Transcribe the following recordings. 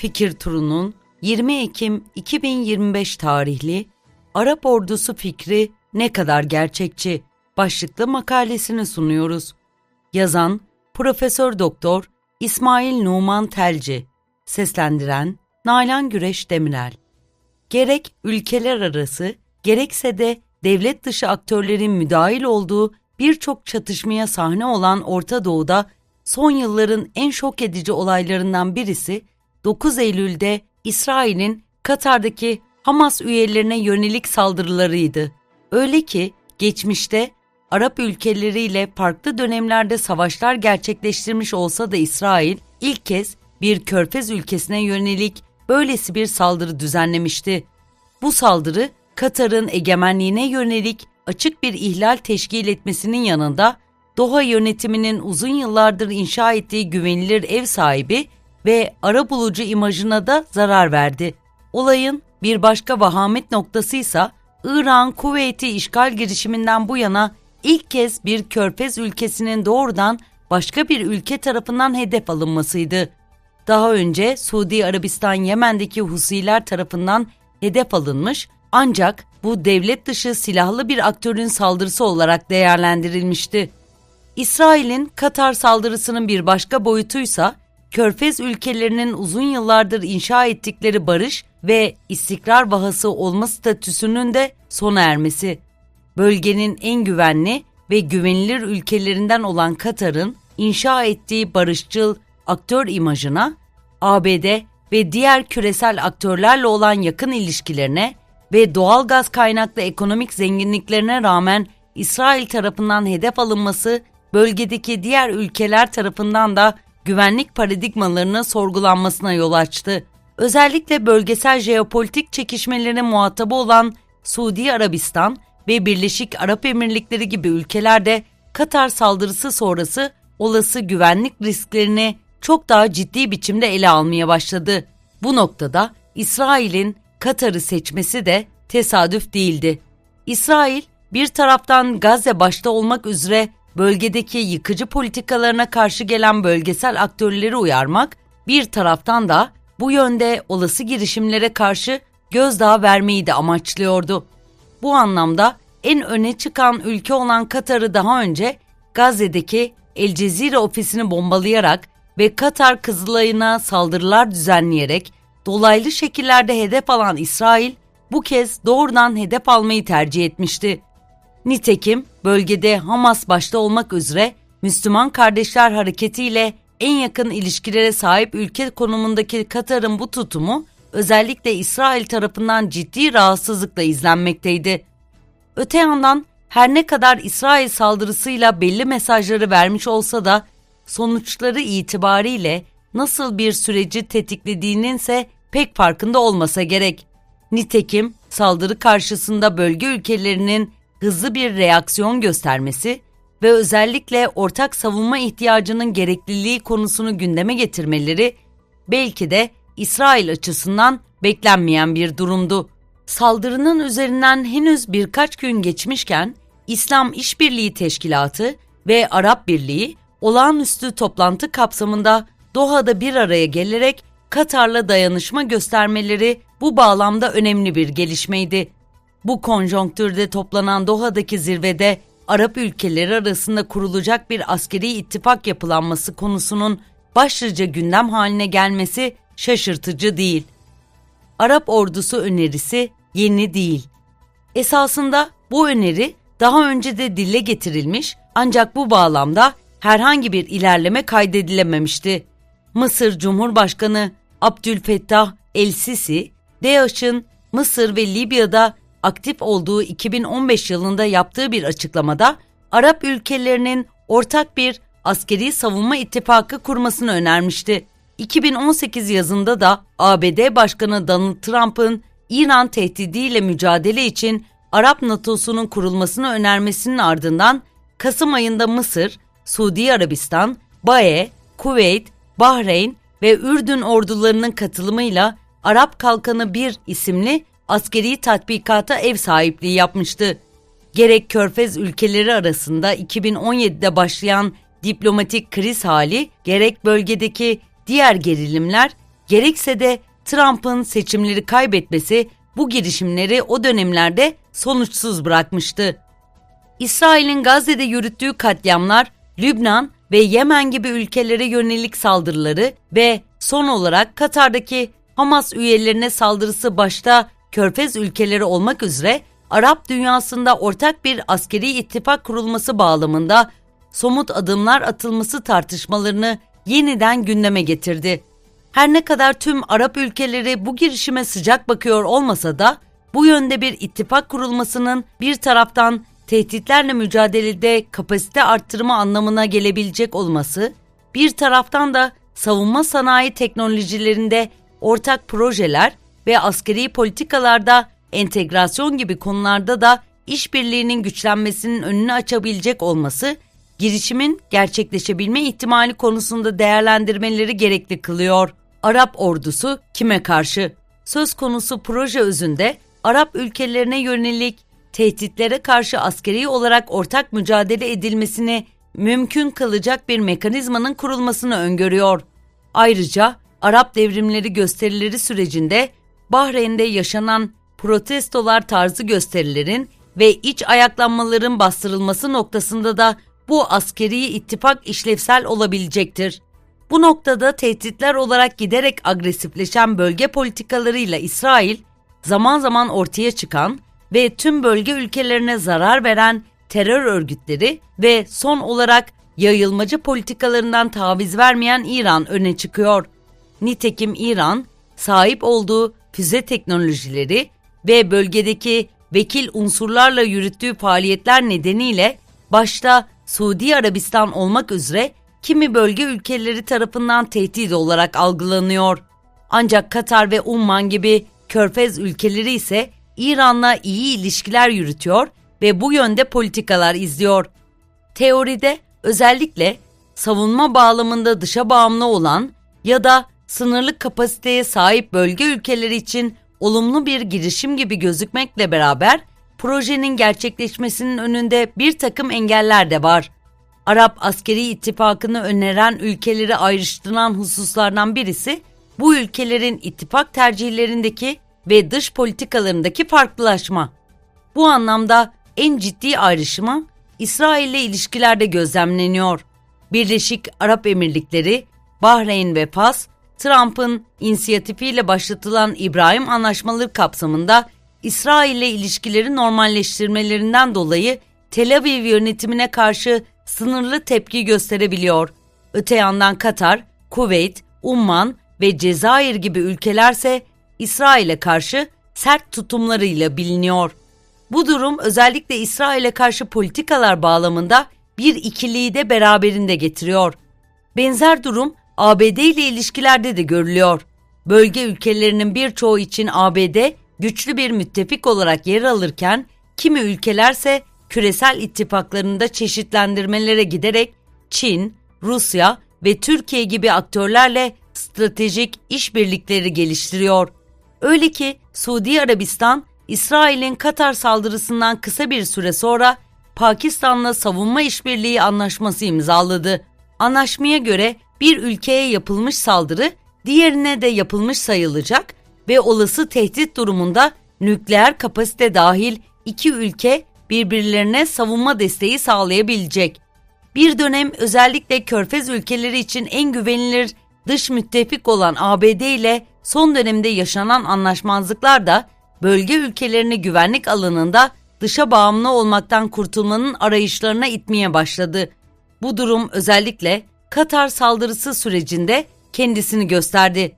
Fikir Turu'nun 20 Ekim 2025 tarihli Arap ordusu fikri ne kadar gerçekçi başlıklı makalesini sunuyoruz. Yazan Profesör Doktor İsmail Numan Telci, seslendiren Nalan Güreş Demirel. Gerek ülkeler arası gerekse de devlet dışı aktörlerin müdahil olduğu birçok çatışmaya sahne olan Orta Doğu'da son yılların en şok edici olaylarından birisi 9 Eylül'de İsrail'in Katar'daki Hamas üyelerine yönelik saldırılarıydı. Öyle ki geçmişte Arap ülkeleriyle farklı dönemlerde savaşlar gerçekleştirmiş olsa da İsrail ilk kez bir körfez ülkesine yönelik böylesi bir saldırı düzenlemişti. Bu saldırı Katar'ın egemenliğine yönelik açık bir ihlal teşkil etmesinin yanında Doha yönetiminin uzun yıllardır inşa ettiği güvenilir ev sahibi ve ara bulucu imajına da zarar verdi. Olayın bir başka vahamet noktası ise İran Kuveyt'i işgal girişiminden bu yana ilk kez bir körfez ülkesinin doğrudan başka bir ülke tarafından hedef alınmasıydı. Daha önce Suudi Arabistan Yemen'deki Husiler tarafından hedef alınmış ancak bu devlet dışı silahlı bir aktörün saldırısı olarak değerlendirilmişti. İsrail'in Katar saldırısının bir başka boyutuysa Körfez ülkelerinin uzun yıllardır inşa ettikleri barış ve istikrar vahası olma statüsünün de sona ermesi. Bölgenin en güvenli ve güvenilir ülkelerinden olan Katar'ın inşa ettiği barışçıl aktör imajına, ABD ve diğer küresel aktörlerle olan yakın ilişkilerine ve doğal gaz kaynaklı ekonomik zenginliklerine rağmen İsrail tarafından hedef alınması bölgedeki diğer ülkeler tarafından da güvenlik paradigmalarının sorgulanmasına yol açtı. Özellikle bölgesel jeopolitik çekişmelerin muhatabı olan Suudi Arabistan ve Birleşik Arap Emirlikleri gibi ülkelerde Katar saldırısı sonrası olası güvenlik risklerini çok daha ciddi biçimde ele almaya başladı. Bu noktada İsrail'in Katar'ı seçmesi de tesadüf değildi. İsrail bir taraftan Gazze başta olmak üzere bölgedeki yıkıcı politikalarına karşı gelen bölgesel aktörleri uyarmak, bir taraftan da bu yönde olası girişimlere karşı gözdağı vermeyi de amaçlıyordu. Bu anlamda en öne çıkan ülke olan Katar'ı daha önce Gazze'deki El Cezire ofisini bombalayarak ve Katar Kızılay'ına saldırılar düzenleyerek dolaylı şekillerde hedef alan İsrail bu kez doğrudan hedef almayı tercih etmişti. Nitekim bölgede Hamas başta olmak üzere Müslüman Kardeşler Hareketi ile en yakın ilişkilere sahip ülke konumundaki Katar'ın bu tutumu özellikle İsrail tarafından ciddi rahatsızlıkla izlenmekteydi. Öte yandan her ne kadar İsrail saldırısıyla belli mesajları vermiş olsa da sonuçları itibariyle nasıl bir süreci tetiklediğinin ise pek farkında olmasa gerek. Nitekim saldırı karşısında bölge ülkelerinin hızlı bir reaksiyon göstermesi ve özellikle ortak savunma ihtiyacının gerekliliği konusunu gündeme getirmeleri belki de İsrail açısından beklenmeyen bir durumdu. Saldırının üzerinden henüz birkaç gün geçmişken İslam İşbirliği Teşkilatı ve Arap Birliği olağanüstü toplantı kapsamında Doha'da bir araya gelerek Katar'la dayanışma göstermeleri bu bağlamda önemli bir gelişmeydi. Bu konjonktürde toplanan Doha'daki zirvede Arap ülkeleri arasında kurulacak bir askeri ittifak yapılanması konusunun başlıca gündem haline gelmesi şaşırtıcı değil. Arap ordusu önerisi yeni değil. Esasında bu öneri daha önce de dille getirilmiş ancak bu bağlamda herhangi bir ilerleme kaydedilememişti. Mısır Cumhurbaşkanı Abdülfettah El-Sisi, DAEŞ'ın Mısır ve Libya'da aktif olduğu 2015 yılında yaptığı bir açıklamada Arap ülkelerinin ortak bir askeri savunma ittifakı kurmasını önermişti. 2018 yazında da ABD Başkanı Donald Trump'ın İran tehdidiyle mücadele için Arap NATO'sunun kurulmasını önermesinin ardından Kasım ayında Mısır, Suudi Arabistan, BAE, Kuveyt, Bahreyn ve Ürdün ordularının katılımıyla Arap Kalkanı 1 isimli askeri tatbikata ev sahipliği yapmıştı. Gerek Körfez ülkeleri arasında 2017'de başlayan diplomatik kriz hali, gerek bölgedeki diğer gerilimler gerekse de Trump'ın seçimleri kaybetmesi bu girişimleri o dönemlerde sonuçsuz bırakmıştı. İsrail'in Gazze'de yürüttüğü katliamlar, Lübnan ve Yemen gibi ülkelere yönelik saldırıları ve son olarak Katar'daki Hamas üyelerine saldırısı başta Körfez ülkeleri olmak üzere Arap dünyasında ortak bir askeri ittifak kurulması bağlamında somut adımlar atılması tartışmalarını yeniden gündeme getirdi. Her ne kadar tüm Arap ülkeleri bu girişime sıcak bakıyor olmasa da bu yönde bir ittifak kurulmasının bir taraftan tehditlerle mücadelede kapasite arttırma anlamına gelebilecek olması, bir taraftan da savunma sanayi teknolojilerinde ortak projeler ve askeri politikalarda entegrasyon gibi konularda da işbirliğinin güçlenmesinin önünü açabilecek olması, girişimin gerçekleşebilme ihtimali konusunda değerlendirmeleri gerekli kılıyor. Arap ordusu kime karşı? Söz konusu proje özünde Arap ülkelerine yönelik tehditlere karşı askeri olarak ortak mücadele edilmesini mümkün kılacak bir mekanizmanın kurulmasını öngörüyor. Ayrıca Arap devrimleri gösterileri sürecinde Bahreyn'de yaşanan protestolar tarzı gösterilerin ve iç ayaklanmaların bastırılması noktasında da bu askeri ittifak işlevsel olabilecektir. Bu noktada tehditler olarak giderek agresifleşen bölge politikalarıyla İsrail, zaman zaman ortaya çıkan ve tüm bölge ülkelerine zarar veren terör örgütleri ve son olarak yayılmacı politikalarından taviz vermeyen İran öne çıkıyor. Nitekim İran, sahip olduğu füze teknolojileri ve bölgedeki vekil unsurlarla yürüttüğü faaliyetler nedeniyle başta Suudi Arabistan olmak üzere kimi bölge ülkeleri tarafından tehdit olarak algılanıyor. Ancak Katar ve Umman gibi körfez ülkeleri ise İran'la iyi ilişkiler yürütüyor ve bu yönde politikalar izliyor. Teoride özellikle savunma bağlamında dışa bağımlı olan ya da sınırlı kapasiteye sahip bölge ülkeleri için olumlu bir girişim gibi gözükmekle beraber projenin gerçekleşmesinin önünde bir takım engeller de var. Arap askeri ittifakını öneren ülkeleri ayrıştıran hususlardan birisi bu ülkelerin ittifak tercihlerindeki ve dış politikalarındaki farklılaşma. Bu anlamda en ciddi ayrışma İsrail ile ilişkilerde gözlemleniyor. Birleşik Arap Emirlikleri, Bahreyn ve Fas, Trump'ın inisiyatifiyle başlatılan İbrahim Anlaşmaları kapsamında İsrail ile ilişkileri normalleştirmelerinden dolayı Tel Aviv yönetimine karşı sınırlı tepki gösterebiliyor. Öte yandan Katar, Kuveyt, Umman ve Cezayir gibi ülkelerse İsrail'e karşı sert tutumlarıyla biliniyor. Bu durum özellikle İsrail'e karşı politikalar bağlamında bir ikiliği de beraberinde getiriyor. Benzer durum ABD ile ilişkilerde de görülüyor. Bölge ülkelerinin birçoğu için ABD güçlü bir müttefik olarak yer alırken kimi ülkelerse küresel ittifaklarında çeşitlendirmelere giderek Çin, Rusya ve Türkiye gibi aktörlerle stratejik işbirlikleri geliştiriyor. Öyle ki Suudi Arabistan, İsrail'in Katar saldırısından kısa bir süre sonra Pakistan'la savunma işbirliği anlaşması imzaladı. Anlaşmaya göre bir ülkeye yapılmış saldırı diğerine de yapılmış sayılacak ve olası tehdit durumunda nükleer kapasite dahil iki ülke birbirlerine savunma desteği sağlayabilecek. Bir dönem özellikle Körfez ülkeleri için en güvenilir dış müttefik olan ABD ile son dönemde yaşanan anlaşmazlıklar da bölge ülkelerini güvenlik alanında dışa bağımlı olmaktan kurtulmanın arayışlarına itmeye başladı. Bu durum özellikle Katar saldırısı sürecinde kendisini gösterdi.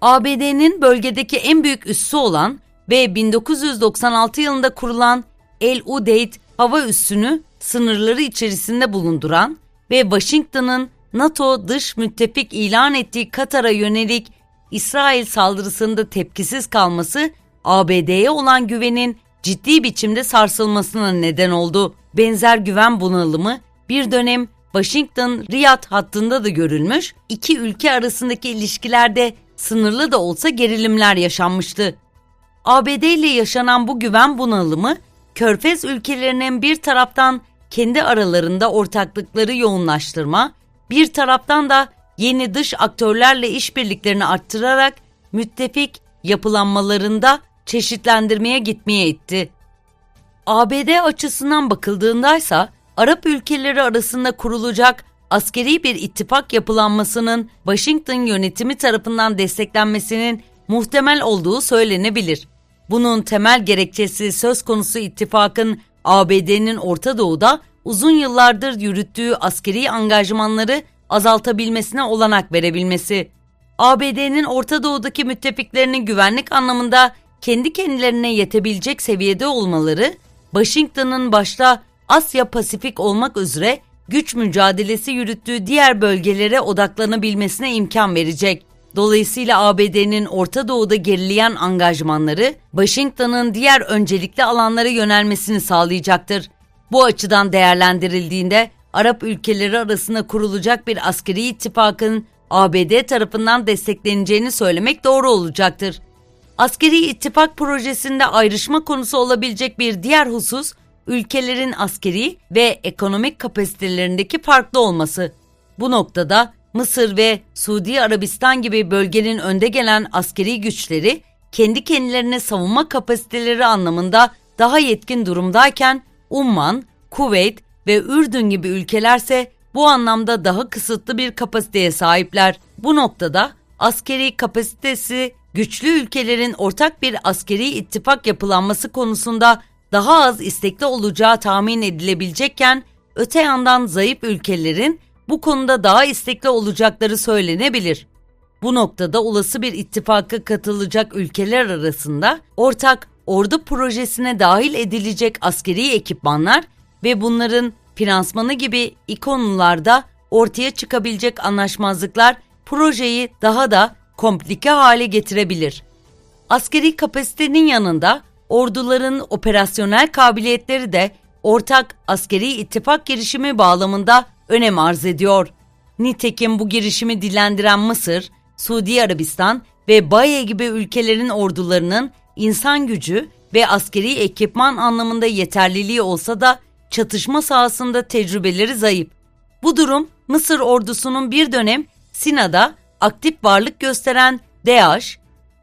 ABD'nin bölgedeki en büyük üssü olan ve 1996 yılında kurulan El Udeid hava üssünü sınırları içerisinde bulunduran ve Washington'ın NATO dış müttefik ilan ettiği Katar'a yönelik İsrail saldırısında tepkisiz kalması ABD'ye olan güvenin ciddi biçimde sarsılmasına neden oldu. Benzer güven bunalımı bir dönem Washington-Riyad hattında da görülmüş, iki ülke arasındaki ilişkilerde sınırlı da olsa gerilimler yaşanmıştı. ABD ile yaşanan bu güven bunalımı, Körfez ülkelerinin bir taraftan kendi aralarında ortaklıkları yoğunlaştırma, bir taraftan da yeni dış aktörlerle işbirliklerini arttırarak müttefik yapılanmalarında çeşitlendirmeye gitmeye itti. ABD açısından bakıldığındaysa Arap ülkeleri arasında kurulacak askeri bir ittifak yapılanmasının Washington yönetimi tarafından desteklenmesinin muhtemel olduğu söylenebilir. Bunun temel gerekçesi söz konusu ittifakın ABD'nin Orta Doğu'da uzun yıllardır yürüttüğü askeri angajmanları azaltabilmesine olanak verebilmesi. ABD'nin Orta Doğu'daki müttefiklerinin güvenlik anlamında kendi kendilerine yetebilecek seviyede olmaları, Washington'ın başta Asya Pasifik olmak üzere güç mücadelesi yürüttüğü diğer bölgelere odaklanabilmesine imkan verecek. Dolayısıyla ABD'nin Orta Doğu'da gerileyen angajmanları Washington'ın diğer öncelikli alanlara yönelmesini sağlayacaktır. Bu açıdan değerlendirildiğinde Arap ülkeleri arasında kurulacak bir askeri ittifakın ABD tarafından destekleneceğini söylemek doğru olacaktır. Askeri ittifak projesinde ayrışma konusu olabilecek bir diğer husus, ülkelerin askeri ve ekonomik kapasitelerindeki farklı olması. Bu noktada Mısır ve Suudi Arabistan gibi bölgenin önde gelen askeri güçleri kendi kendilerine savunma kapasiteleri anlamında daha yetkin durumdayken Umman, Kuveyt ve Ürdün gibi ülkelerse bu anlamda daha kısıtlı bir kapasiteye sahipler. Bu noktada askeri kapasitesi güçlü ülkelerin ortak bir askeri ittifak yapılanması konusunda daha az istekli olacağı tahmin edilebilecekken öte yandan zayıf ülkelerin bu konuda daha istekli olacakları söylenebilir. Bu noktada olası bir ittifaka katılacak ülkeler arasında ortak ordu projesine dahil edilecek askeri ekipmanlar ve bunların finansmanı gibi konularda ortaya çıkabilecek anlaşmazlıklar projeyi daha da komplike hale getirebilir. Askeri kapasitenin yanında orduların operasyonel kabiliyetleri de ortak askeri ittifak girişimi bağlamında önem arz ediyor. Nitekim bu girişimi dilendiren Mısır, Suudi Arabistan ve Baye gibi ülkelerin ordularının insan gücü ve askeri ekipman anlamında yeterliliği olsa da çatışma sahasında tecrübeleri zayıf. Bu durum Mısır ordusunun bir dönem Sina'da aktif varlık gösteren DAEŞ,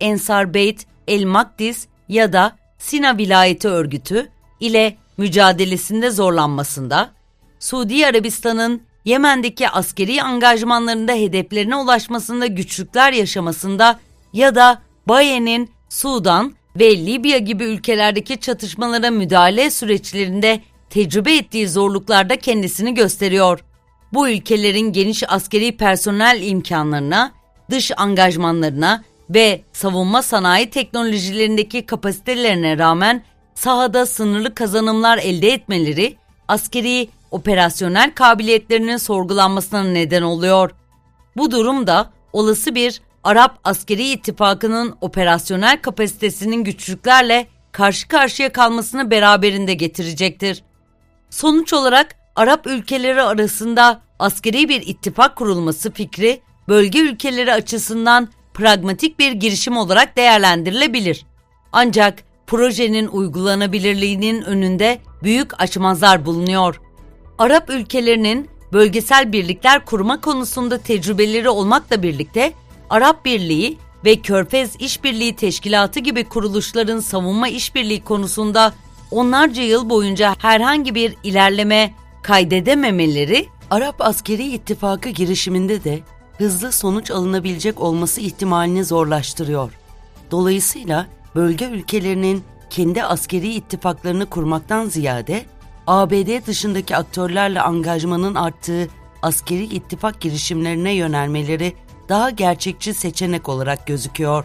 Ensar Beyt el Makdis ya da Sina Vilayeti Örgütü ile mücadelesinde zorlanmasında, Suudi Arabistan'ın Yemen'deki askeri angajmanlarında hedeflerine ulaşmasında güçlükler yaşamasında ya da Baye'nin Sudan ve Libya gibi ülkelerdeki çatışmalara müdahale süreçlerinde tecrübe ettiği zorluklarda kendisini gösteriyor. Bu ülkelerin geniş askeri personel imkanlarına, dış angajmanlarına ve savunma sanayi teknolojilerindeki kapasitelerine rağmen sahada sınırlı kazanımlar elde etmeleri askeri operasyonel kabiliyetlerinin sorgulanmasına neden oluyor. Bu durum da olası bir Arap askeri ittifakının operasyonel kapasitesinin güçlüklerle karşı karşıya kalmasını beraberinde getirecektir. Sonuç olarak Arap ülkeleri arasında askeri bir ittifak kurulması fikri bölge ülkeleri açısından pragmatik bir girişim olarak değerlendirilebilir. Ancak projenin uygulanabilirliğinin önünde büyük açmazlar bulunuyor. Arap ülkelerinin bölgesel birlikler kurma konusunda tecrübeleri olmakla birlikte Arap Birliği ve Körfez İşbirliği Teşkilatı gibi kuruluşların savunma işbirliği konusunda onlarca yıl boyunca herhangi bir ilerleme kaydedememeleri Arap Askeri İttifakı girişiminde de hızlı sonuç alınabilecek olması ihtimalini zorlaştırıyor. Dolayısıyla bölge ülkelerinin kendi askeri ittifaklarını kurmaktan ziyade ABD dışındaki aktörlerle angajmanın arttığı askeri ittifak girişimlerine yönelmeleri daha gerçekçi seçenek olarak gözüküyor.